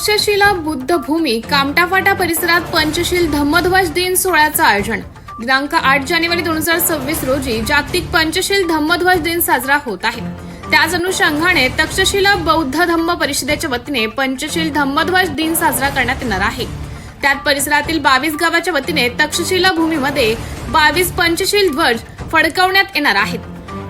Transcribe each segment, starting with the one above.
तक्षशिला बुद्धभूमी कामटाफाटा परिसरात पंचशील धम्मध्वज दिन सोहळ्याचं आयोजन. दिनांक आठ जानेवारी दोन हजार सव्वीस रोजी जागतिक पंचशील धम्मध्वज दिन साजरा होत आहे. त्याच अनुषंगाने तक्षशिला बौद्ध धम्म परिषदेच्या वतीने पंचशील धम्मध्वज दिन साजरा करण्यात येणार आहे. त्यात परिसरातील बावीस गावाच्या वतीने तक्षशिला भूमीमध्ये बावीस पंचशील ध्वज फडकवण्यात येणार आहेत.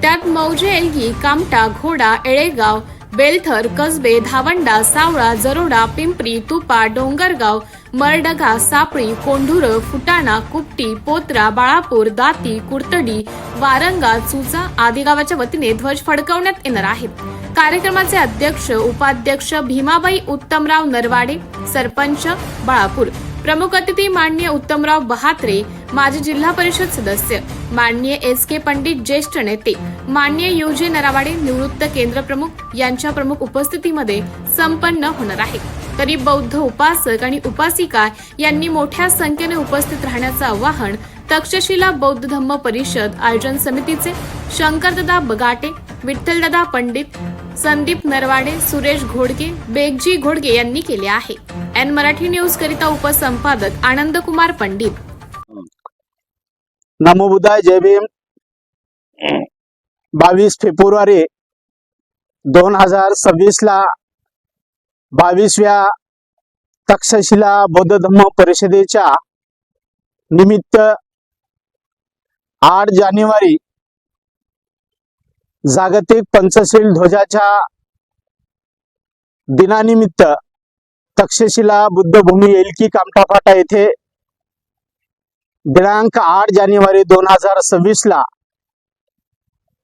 त्यात मौजे एलगी कामटा घोडा एळेगाव बेलथर कसबे धावंडा सावळा जरोडा पिंपरी तुपा डोंगरगाव मरडगा सापळी कोंढुर फुटाणा कुपटी पोत्रा बाळापूर दाती कुर्तडी वारंगा चुचा आदी गावाच्या वतीने ध्वज फडकवण्यात येणार आहेत. कार्यक्रमाचे अध्यक्ष उपाध्यक्ष भीमाबाई उत्तमराव नरवाडे सरपंच बाळापूर. प्रमुख अतिथी माननीय उत्तमराव बहात्रे माजी जिल्हा परिषद सदस्य माननीय एस के पंडित ज्येष्ठ नेते माननीय युजे नरावाडे निवृत्त केंद्र प्रमुख यांच्या प्रमुख उपस्थितीमध्ये संपन्न होणार आहे. तरी बौद्ध उपासक आणि उपासिका यांनी मोठ्या संख्येने उपस्थित राहण्याचं आवाहन तक्षशिला बौद्ध धम्म परिषद आयोजन समितीचे शंकरदादा बगाटे विठ्ठलदादा पंडित संदीप नरवाडे सुरेश घोडके बेगजी घोडके यांनी केले आहे. एन मराठी न्यूज करिता उपसंपादक आनंद कुमार पंडित. नमो बुधाय जय भीम. बावीस फेब्रुवारी दोन हजार सव्वीस ला बावीसव्या तक्षशिला बौद्ध धम्म परिषदेच्या निमित्त आठ जानेवारी जागतिक पंचशील ध्वजाच्या दिनानिमित्त तक्षशिला बुद्धभूमी एलकी कामठाफाटा येथे दिनांक आठ जानेवारी दोन हजार सव्वीस ला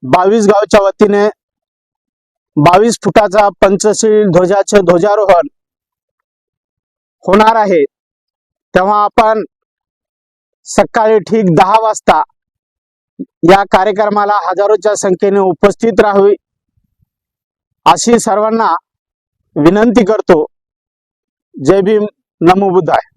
बावीस गावच्या वतीने बावीस फुटाचा पंचशील ध्वजाचे ध्वजारोहण होणार आहे. तेव्हा आपण सकाळी ठीक दहा वाजता या कार्यक्रमाला हजारोच्या संख्येने उपस्थित राहावी अशी सर्वांना विनंती करतो. जय भीम नमो बुद्धाय.